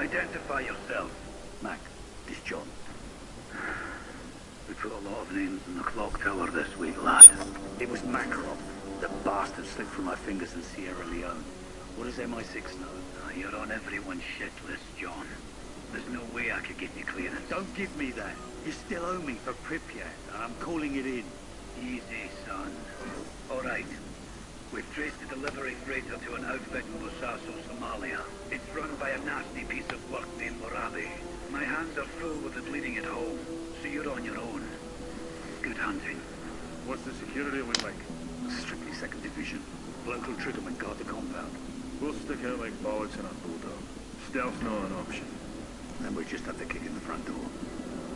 Identify yourself. Mac, this John. We put a lot of names in the clock tower this week, lad. It was Makarov. The bastard slipped through my fingers in Sierra Leone. What does MI6 know? You're on everyone's shit list, John. There's no way I could get you clearance. Don't give me that. You still owe me for Pripyat, and I'm calling it in. Easy, son. All right. We've traced the delivery freighter to an outfit in Bosaso, Somalia. It's run by a nasty piece of work named Morabi. My hands are full with the bleeding at home, so you're on your own. Good hunting. What's the security look like? Strictly second division. Local triggermen guard the compound. We'll stick out like bollocks in a bulldog. Stealth's not an option. Then we just have to kick in the front door.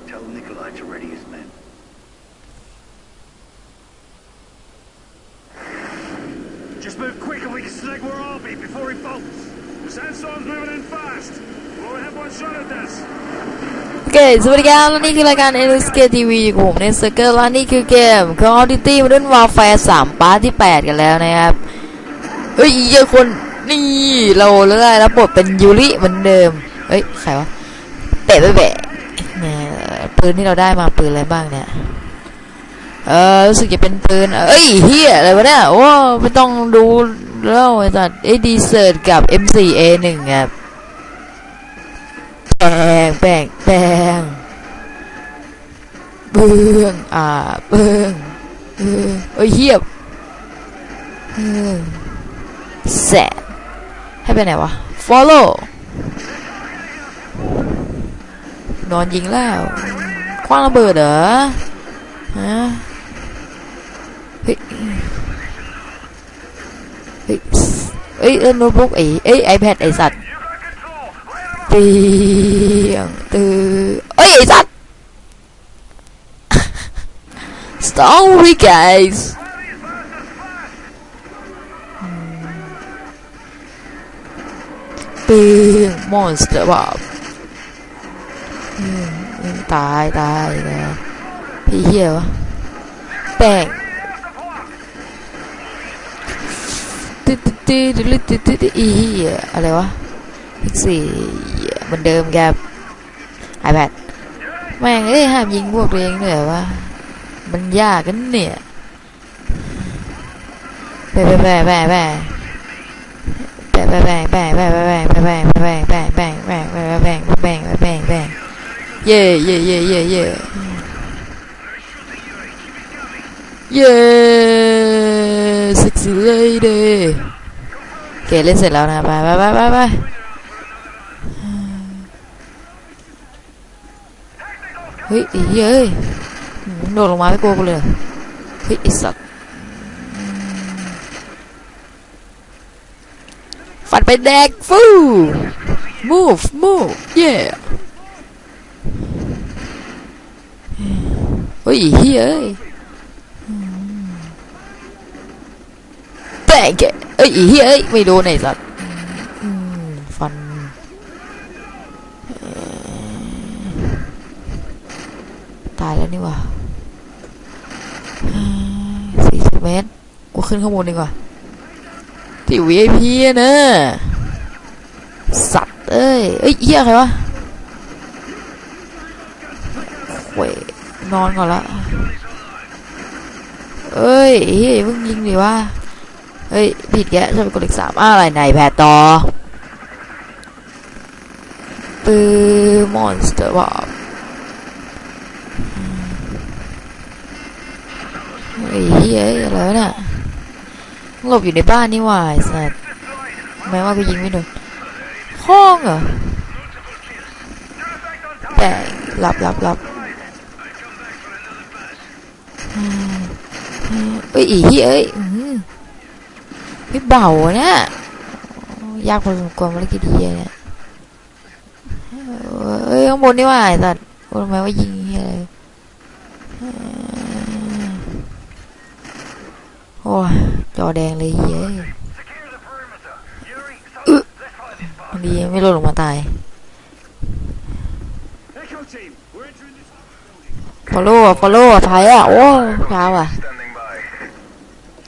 Tell Nikolai to ready his men. Just move quick and we can snag where I'll be before he bolts. The sandstorm's moving in fast. We'll only have one shot at this. โอเคสวัสดีครับและนี่คือรายการ NSK TV ของผมในสเกอร์และนี่คือเกม Call of Duty Modern Warfare 3ปาร์ทที่ 8 กันแล้วนะครับ เฮ้ยเยอะคนนี่เราแล้วได้รับบทเป็นยูริเหมือนเดิม เฮ้ย ใครวะ เตะไปแบะเนี่ยปืนที่เราได้มาปืนอะไรบ้างเนี่ย เออรู้สึกจะเป็นปืน เอ้ยเฮียอะไรวะเนี่ย โอ้ไม่ต้องดูแล้วไอ้สัตว์ไอ้ดีเซอร์ตกับ M4A1 ครับแปงแปงแปงเบื้องอ่าเบื้องเออเอ้ยเฮียบแสบให้ไปไหนวะ follow นอนยิงแล้วคว้างระเบิดเหรอฮะเฮ้ยเฮ้ยเอ้ยเออโน้ตบุ๊กไอ้เอ้ยไอแพดไอสัตว์เตียงตือเอ้ยไอสัตว์ Sorry guys เตียง monster แบบอืมอืม ตายตายนะพี่เหี้ยวะแตึ๊ดตึ๊ดตึ๊ดตึ๊ดตึ๊ดตึ๊ดอีเหี้ยอะไรวะอีกสี่เหมือนเดิมครับ iPad แม่งเอ้ยห้ามยิงพวกตัวเองเหนื่อยวะมันยากกันเนี่ยแปะแปะแปะแปะแปะแปะแปะแปะแปะแปะแปะแปะแปะแปะแปะแปะแปะแปะแปะ เย่เย่เย่เย่เย่เย่สิกซี่เลยเด้โอเคเล่นเสร็จแล้วนะไปไปไปไปไปเฮ้ยอ้เห้ยโดดลงมาไม่กลัวกูเลยเฮ้ยไอสัตว์ฟันไปแดกฟู move move yeah เฮ้ ยไอ้เหี้ยเอ้ยแต่แกเอ้ยไอ้เหี้ยไม่โดนไอ้สัตว์ฟันตายแล้วนี่ว่าสี่สิบเมตรกูขึ้นข้างบนดีกว่าที่ VIP อะนะสัตว์เอ้ยเอ้ยเหี้ยใครวะเว้ย นอนก่อนละ เอ้ยเฮ้ยเพิ่งยิงดิวะเฮ้ย ผิดแกจะไปกดเลขสามอะไรไหนแพทต่อปื้อมอนสเตอร์บอกไอ้เหี้ยอะไรวะเนี่ยหลบอยู่ในบ้านนี่หว่าไอ้สัสทำไมว่ากูยิงไม่โดนห้องเหรอแต่หลับหลับหลับอืมอืม เอ้ยไอีเหี้ยเอ้ยอื้อหือไม่เบาอะเนี่ยยากพอสมควรมาเล่นกี่ดียเนี่ยเอ้ยข้างบนนี่หว่าไอ้สัสทำไมว่ายิงเหี้ยอะไรโอ้ยจอแดงเลยเย้ย Secure the perimeter. Yuri, so, let's fight this มันดีไม่หล่นลงมาตาย Echo team, we're entering this. follow อะ follow อะไทยอะ โอ้ยาวอะ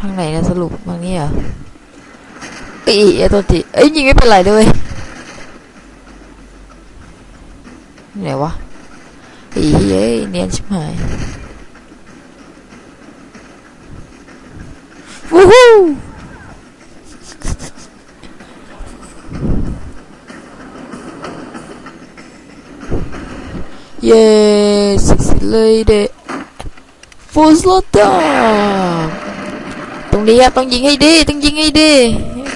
ทางไหนวะทางไหนนะสรุปทางนี้เหรอเอ้ยไอตัวติเอ้ยยิงไม่เป็นไรเลยไหนวะอ้เฮ้ยเนียนชิบหายวู้ฮู้ Yes, sexy lady. Full slaughter. ต ตรงนี้ครับต้องยิงให้ดีต้องยิงให้ดี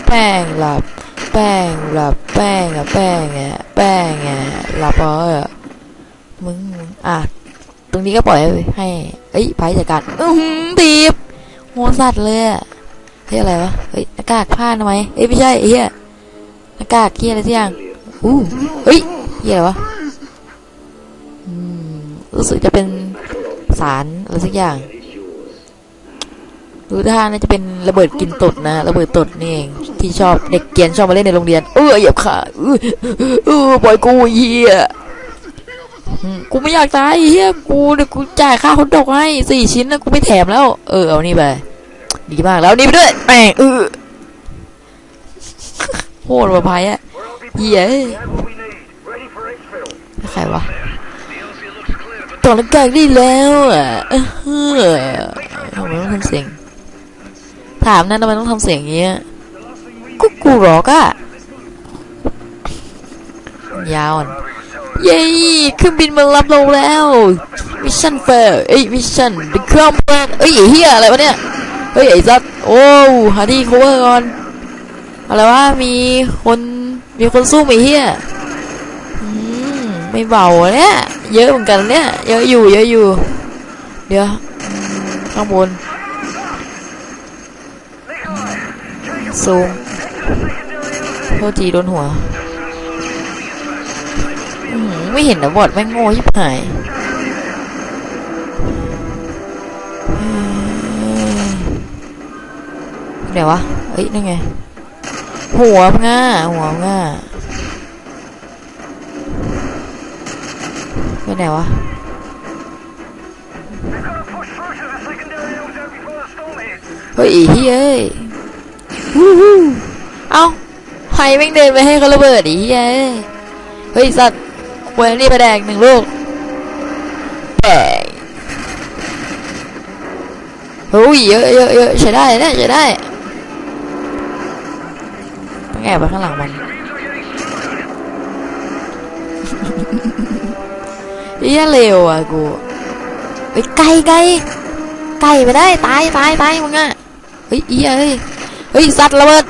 แป้งหลับ แป้งหลับแป้งอะแป้งอะแป้งอะหลับเออมึงมึงอะตรงนี้ก็ปล่อยให้ให้เอ้ยไปจัดการอือหือตีบหัวสัตว์เลยเฮ้ยอะไรวะเฮ้ยหน้ากากผ้าทำไมเอ้ยไม่ใช่ไอ้เหี้ยหน้ากากเหี้ยอะไรสักอย่างอู้เฮ้ยเหี้ยอะไรวะอืมรู้สึกจะเป็นสารอะไรสักอย่าง ดูท่าน่าจะเป็นระเบิดกินตดนะระเบิดตดนี่เองที่ชอบเด็กเกียนชอบมาเล่นในโรงเรียน เออเหยียบขาเออเออปล่อยกูเฮียกูไม่อยากตายเฮียกูเดี๋ยวกูจ่ายค่าคนดอกให้สี่ชิ้นนะกูไม่แถมแล้ว เออเอานี่ไปดีมากแล้วนี่ไปด้วยแหมเออโหดว่ะพายอะเหี้ยใครวะต่อหน้ากากได้แล้วอะเออทำไมต้องทำเสียง ถามนะทำไมต้องทำเสียงอย่างเงี้ยกูกูหรอกอะยาวอะเย้เครื่องบินมารับเราแล้วมิชชั่นเฟร์เอ้ยมิชชั่นบิ๊กครัมเเอ้ยไอ้เฮียอะไรวะเนี่ยเฮ้ยไอ้ซัดโอ้หาที่ cover ก่อนอะไรวะมีคนมีคนสู้ไหมเฮียอืมไม่เบาเนี่ยเยอะเหมือนกันเนี่ยเยอะอยู่เยอะอยู่ เดี๋ยวข้างบน ซูมโทษทีโดนหัวอื้อหือไม่เห็นนะบอดแม่งโง่ยิบหายเดี๋ยววะเอ้ยนั่นไง หัวง่าหัวง่าไปไหนวะเฮ้ยเฮ้ย เอ้าใครแม่งเดินไปให้เขาระเบิดอีเฮ้ยเอ้ยเฮ้ยสัตว์ควยนี่ไปแดกหนึ่งลูกแดกเฮ้ยเยอะเยอะเยอะใช้ได้นะใช้ได้ต้องแอบไปข้างหลังมันเฮียเร็วอะกูเฮ้ไก่ไก่ไก่ไปได้ตายตายตายมึงอะเฮ้ยอีเอ้ย เฮ้ยสัตว์ระเบิด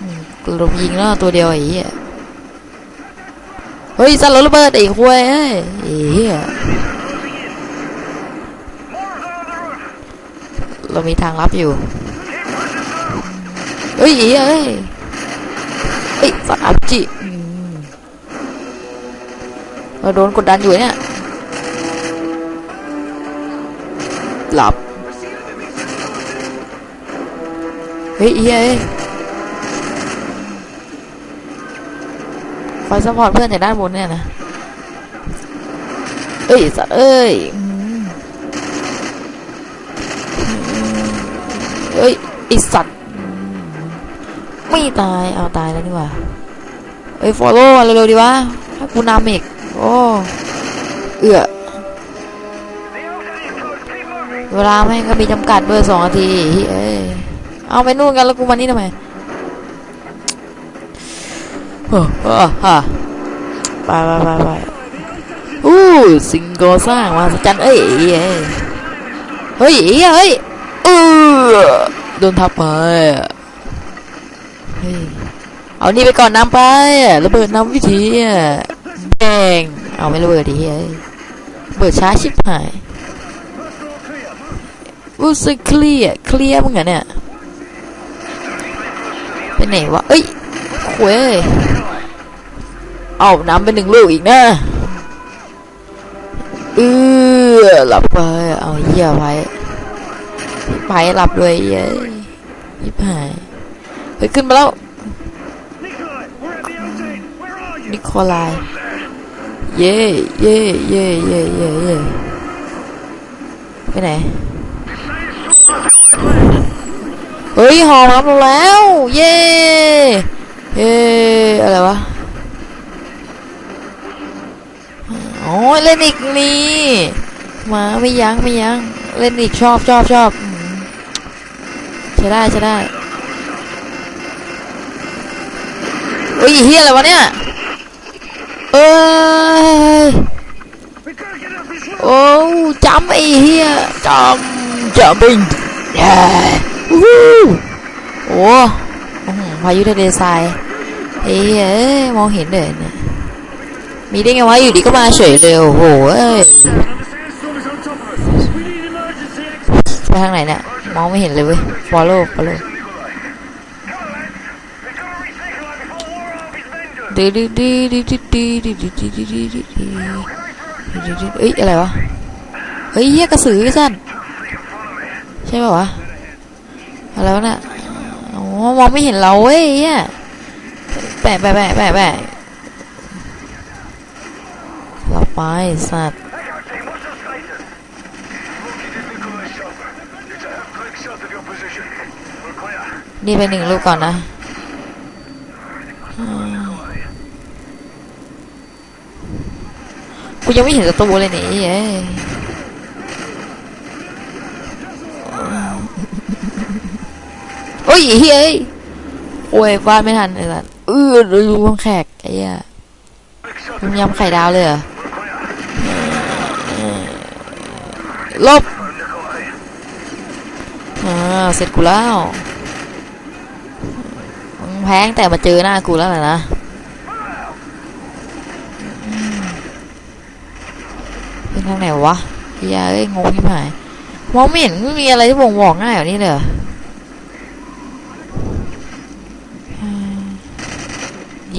อืมยิงแล้วตัวเดียวไอ้เหี้ยเฮ้ยสัตว์ระเบิดไอ้ควยเอ้ยไอ้เหี้ยเรามีทางลับอยู่เฮ้ยเอ้ยเฮ้ยสัตว์อับจิเราโดนกดดันอยู่เนี่ยหลับ ฮ้ยเอ้ยคอยซัพพอร์ตเพื่อนจากด้านบนเนี่ยนะ เอ้ยสัตว์เอ้ยเอ้ยไอสัตว์ไม่ตาย เอาตายแล้วนี่ว่าเอ้ยฟอลโล่เร็วๆดีวะให้กูนำอีกโอ้เอื้อเวลาแม่ก็มีจำกัดเบอร์สองนาทีเอ้ย เอาไปนู่นกันแล้วกูมานี่ทำไมฮ้อเฮ้อฮะไปไปไปไปอู้สิ่งก่อสร้างมาสจันเอ้ยเอ้ยเฮ้ยเฮ้ยเออโดนทับไปเฮ้ยเอานี่ไปก่อนนำไประเบิดน้ำวิธีแบงเอาไม่ระเบิดดิเฮ้ยเบิดช้าชิบหายรู้สึกเคลียร์เคลียร์มึงเหรอเนี่ย ไปไหนวะ เอ้ยเว้ยเอาน้ำไปหนึ่งลูกอีกนะเออหลับไป เอาเหี้ยไปไปหลับด้วยเย้ยิบหายเฮ้ยขึ้นมาแล้วนิโคลายเย่เย่เย่เย่เย่เย่ไปไหน เฮ้ยหอมรับเราแล้ว เย่เย่อะไรวะโอ๋อเล่นอีกนี่มาไม่ยั้งไม่ยั้งเล่นอีกชอบชอบชอบใช้ได้ใช้ได้เฮ้ยเฮียอะไรวะเนี่ยเอ้ยโอ้จำไอ้เฮียจำจำบิงเย้วู้ ฮู้โอ้อื้อหือพายุทะเลทรายเหี้ยเอ้ยมองเห็นเลยเนี่ยมีได้ไงวะอยู่ดีก็มาเฉยเลยโอ้โหเอ้ย The sandstorm is on top of us. We need emergency exit. ไปทางไหนเนี่ยมองไม่เห็นเลยเว้ยฟอลโล่ฟอลโล่ Come on, lads. We've got to recycle like before war Arby's men do. ดื้อดื้อดื้อดื้อดื้อดื้อดื้อดื้อดื้อดื้อดื้อดื้อดื้อดื้อเอ้ยอะไรวะเฮ้ยเฮียกระสือไอ้สันใช่ป่าวะ อะไรวะนี่ยโอมองไม่เห็นเราเว้ยแปะแปะแปะแปะแปะเราไปสัตว์นี่ไปหนึ่งลูกก่อนนะกูยังไม่เห็นตัตรูเลยนี่เอ้ยโอ้ยเฮ้ยโอ้ยฟาไม่ทันเลยล่ะเออดูวงแขกไอ้เหี้ย Click south มึงยำไข่ดาวเลยเหรอลบอ่าเสร็จกูแล้วมึงแพ้งแต่มาเจอหน้ากูแล้วแหละนะเป็นทางไหนวะเฮียเอ้ยงงที่หายมองไม่เห็นไม่มีอะไรที่บ่งบอกง่ายแบบนี้เลยเหรอ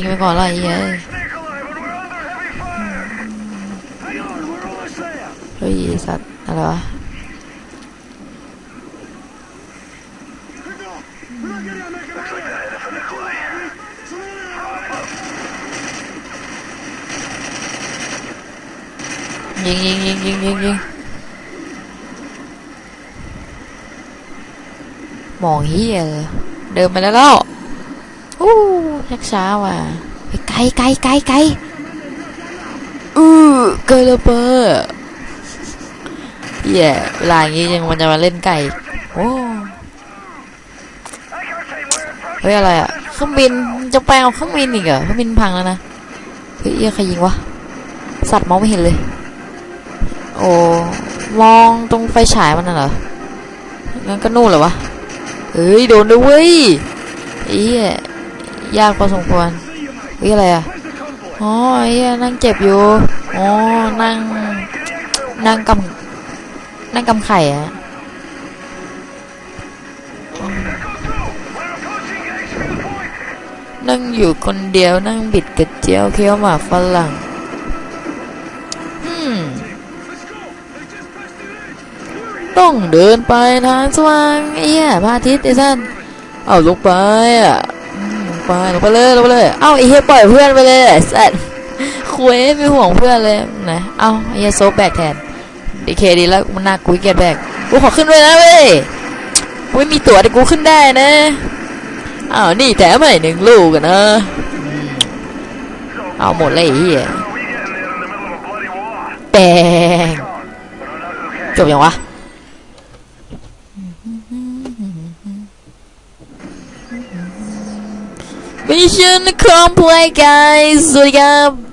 ยิงไปก่อนะไอ้เลยเฮ้ยสัตว์อะไรวะยิงยิงยิงยิงยิงยิงมองเฮียเดินไปแล้ว ชักช้าว่ะไปไกลไกลไกลไกลอือเกลเปอร์เย่เวลาอย่างงี้ยังมันจะมาเล่นไก่โอ้เฮ้ยอะไรอะเครื่องบินจะไปเอาเครื่องบินอีกเหรอเครื่องบินพังแล้วนะเฮ้ยเหี้ยใครยิงวะสัตว์มองไม่เห็นเลย โอ้มองตรงไฟฉายมันน่ะเหรองั้นก็นู่นเหรอวะเฮ้ยโดนด้วยเว้ยไอ้เหี้ย ยากพอสมควรเฮ้ยอะไรอะอ๋อไอ้เฮียนั่งเจ็บอยู่อ๋อนั่ง นั่งกำนั่งกำไข่อะนั่งอยู่คนเดียวนั่งบิดกระเจียวเคี้ยวหมากฝรั่งอืมต้องเดินไปทางสว่างไอ้เหี้ยพระอาทิตย์ไอ้สันเอาลงไปอะ ไปลงไปเลยลงไปเลยเอ้าไอ้เหี้ยปล่อยเพื่อนไปเลยไอ้สันคุยไม่ห่วงเพื่อนเลยไหนเอ้าไอ้เหี้ยโซแบกแทนดีเคดีแล้วมันน่ากุยเกียดแบกกูขอขึ้นด้วยนะเว้ยกูไม่มีตั๋วแต่กูขึ้นได้นะอ้าวนี่แถมให้หนึ่งลูกกันนะเอาหมดเลยไอ้เหี้ยแปงจบยังวะ Mission complete, guys. We got